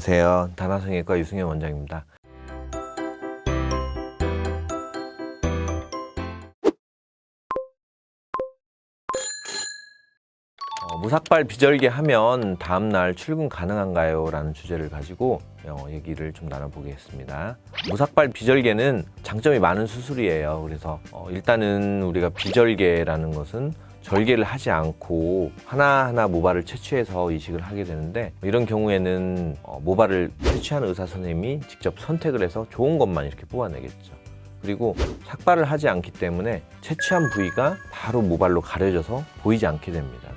안녕하세요. 단화성형외과 유승현 원장입니다. 어, 무삭발 비절개 하면 다음날 출근 가능한가요? 라는 주제를 가지고 어, 얘기를 좀 나눠보겠습니다. 무삭발 비절개는 장점이 많은 수술이에요. 그래서 어, 일단은 우리가 비절개라는 것은 절개를 하지 않고 하나하나 모발을 채취해서 이식을 하게 되는데 이런 경우에는 어, 모발을 채취하는 의사 선생님이 직접 선택을 해서 좋은 것만 이렇게 뽑아내겠죠. 그리고 삭발을 하지 않기 때문에 채취한 부위가 바로 모발로 가려져서 보이지 않게 됩니다.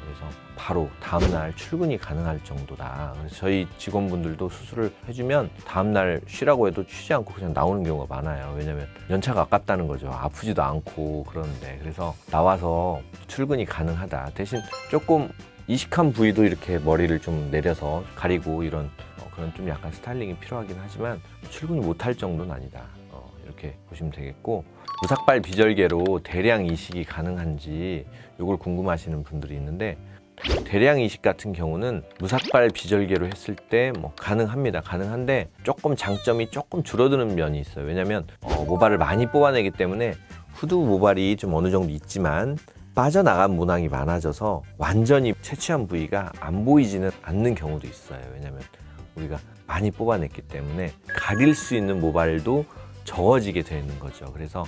바로 다음날 출근이 가능할 정도다. 그래서 저희 직원분들도 수술을 해주면 다음날 쉬라고 해도 쉬지 않고 그냥 나오는 경우가 많아요. 왜냐면 연차가 아깝다는 거죠. 아프지도 않고 그러는데. 그래서 나와서 출근이 가능하다. 대신 조금 이식한 부위도 이렇게 머리를 좀 내려서 가리고 이런 어, 그런 좀 약간 스타일링이 필요하긴 하지만 출근이 못할 정도는 아니다. 어, 이렇게 보시면 되겠고 무삭발 비절개로 대량 이식이 가능한지 이걸 궁금하시는 분들이 있는데 대량 이식 같은 경우는 무삭발 비절개로 했을 때 뭐 가능합니다. 가능한데 조금 장점이 조금 줄어드는 면이 있어요. 왜냐하면 어, 모발을 많이 뽑아내기 때문에 후두 모발이 좀 어느 정도 있지만 빠져나간 문항이 많아져서 완전히 채취한 부위가 안 보이지는 않는 경우도 있어요. 왜냐하면 우리가 많이 뽑아냈기 때문에 가릴 수 있는 모발도 적어지게 되는 거죠. 그래서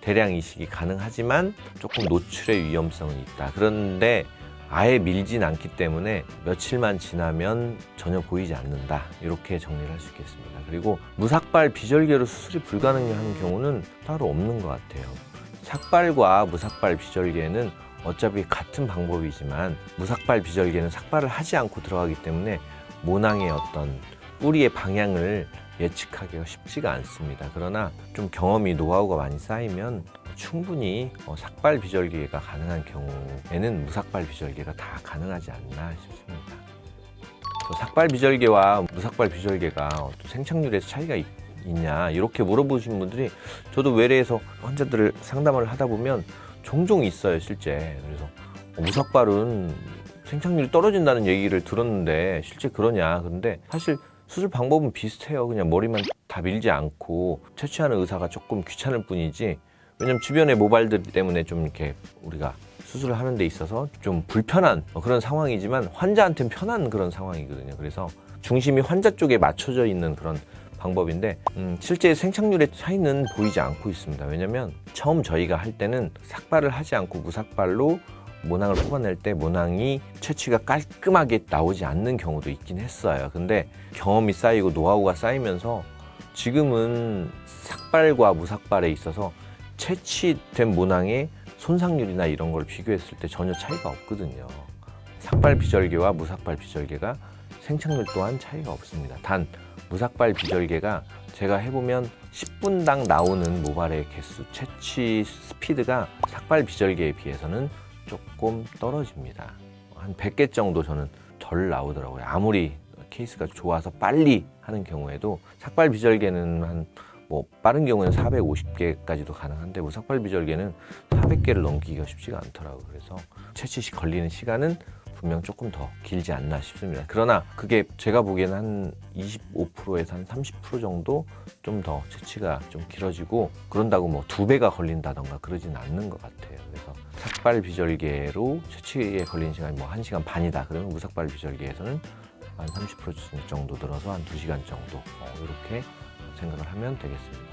대량 이식이 가능하지만 조금 노출의 위험성은 있다. 그런데 아예 밀진 않기 때문에 며칠만 지나면 전혀 보이지 않는다. 이렇게 정리를 할 수 있겠습니다. 그리고 무삭발 비절개로 수술이 불가능한 경우는 따로 없는 것 같아요. 삭발과 무삭발 비절개는 어차피 같은 방법이지만 무삭발 비절개는 삭발을 하지 않고 들어가기 때문에 모낭의 어떤 뿌리의 방향을 예측하기가 쉽지가 않습니다. 그러나 좀 경험이 노하우가 많이 쌓이면 충분히 어, 삭발 비절개가 가능한 경우에는 무삭발 비절개가 다 가능하지 않나 싶습니다. 또 삭발 비절개와 무삭발 비절개가 어떤 생착률에서 차이가 있, 있냐 이렇게 물어보신 분들이 저도 외래에서 환자들을 상담을 하다 보면 종종 있어요 실제 그래서 어, 무삭발은 생착률이 떨어진다는 얘기를 들었는데 실제 그러냐 근데 사실 수술 방법은 비슷해요 그냥 머리만 다 밀지 않고 채취하는 의사가 조금 귀찮을 뿐이지 왜냐면 주변의 모발들 때문에 좀 이렇게 우리가 수술을 하는 데 있어서 좀 불편한 그런 상황이지만 환자한테는 편한 그런 상황이거든요. 그래서 중심이 환자 쪽에 맞춰져 있는 그런 방법인데 음, 실제 생착률의 차이는 보이지 않고 있습니다. 왜냐면 처음 저희가 할 때는 삭발을 하지 않고 무삭발로 모낭을 뽑아낼 때 모낭이 채취가 깔끔하게 나오지 않는 경우도 있긴 했어요. 근데 경험이 쌓이고 노하우가 쌓이면서 지금은 삭발과 무삭발에 있어서 채취된 모낭의 손상률이나 이런 걸 비교했을 때 전혀 차이가 없거든요. 삭발 비절개와 무삭발 비절개가 생착률 또한 차이가 없습니다. 단 무삭발 비절개가 제가 해보면 10분당 나오는 모발의 개수, 채취 스피드가 삭발 비절개에 비해서는 조금 떨어집니다. 한 100개 정도 저는 덜 나오더라고요. 아무리 케이스가 좋아서 빨리 하는 경우에도 삭발 비절개는 한 뭐 빠른 경우에는 450개까지도 가능한데 뭐 삭발 비절개는 400개를 넘기기가 쉽지가 않더라고요. 그래서 채취 시 걸리는 시간은 분명 조금 더 길지 않나 싶습니다. 그러나 그게 제가 보기에는 한 25%에서 한 30% 정도 좀 더 채취가 좀 길어지고 그런다고 뭐 두 배가 걸린다던가 그러진 않는 것 같아요. 그래서 삭발 비절개로 채취에 걸리는 시간이 뭐 1시간 반이다. 그러면 무삭발 비절개에서는 한 30% 정도 들어서 한 2시간 정도 어, 이렇게 생각을 하면 되겠습니다.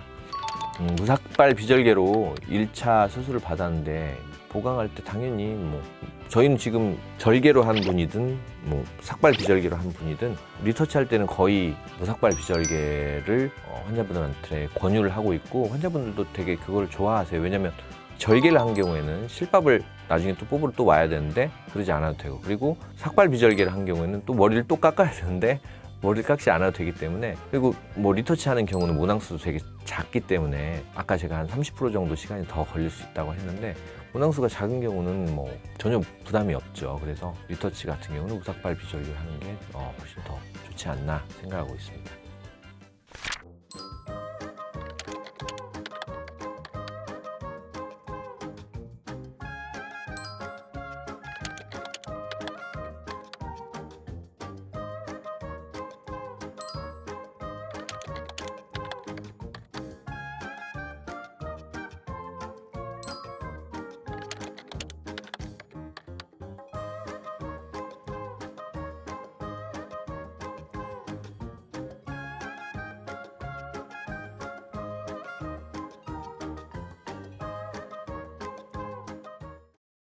음, 무삭발 비절개로 1차 수술을 받았는데 보강할 때 당연히 뭐 저희는 지금 절개로 한 분이든 뭐 삭발 비절개로 한 분이든 리터치 할 때는 거의 무삭발 비절개를 어, 환자분들한테 권유를 하고 있고 환자분들도 되게 그걸 좋아하세요. 왜냐면 절개를 한 경우에는 실밥을 나중에 또 뽑으러 또 와야 되는데 그러지 않아도 되고 그리고 삭발 비절개를 한 경우에는 또 머리를 또 깎아야 되는데 머리를 깎지 않아도 되기 때문에 그리고 뭐 리터치 하는 경우는 모낭수도 되게 작기 때문에 아까 제가 한 30% 정도 시간이 더 걸릴 수 있다고 했는데 모낭수가 작은 경우는 뭐 전혀 부담이 없죠. 그래서 리터치 같은 경우는 우삭발 비절개를 하는 게 어, 훨씬 더 좋지 않나 생각하고 있습니다.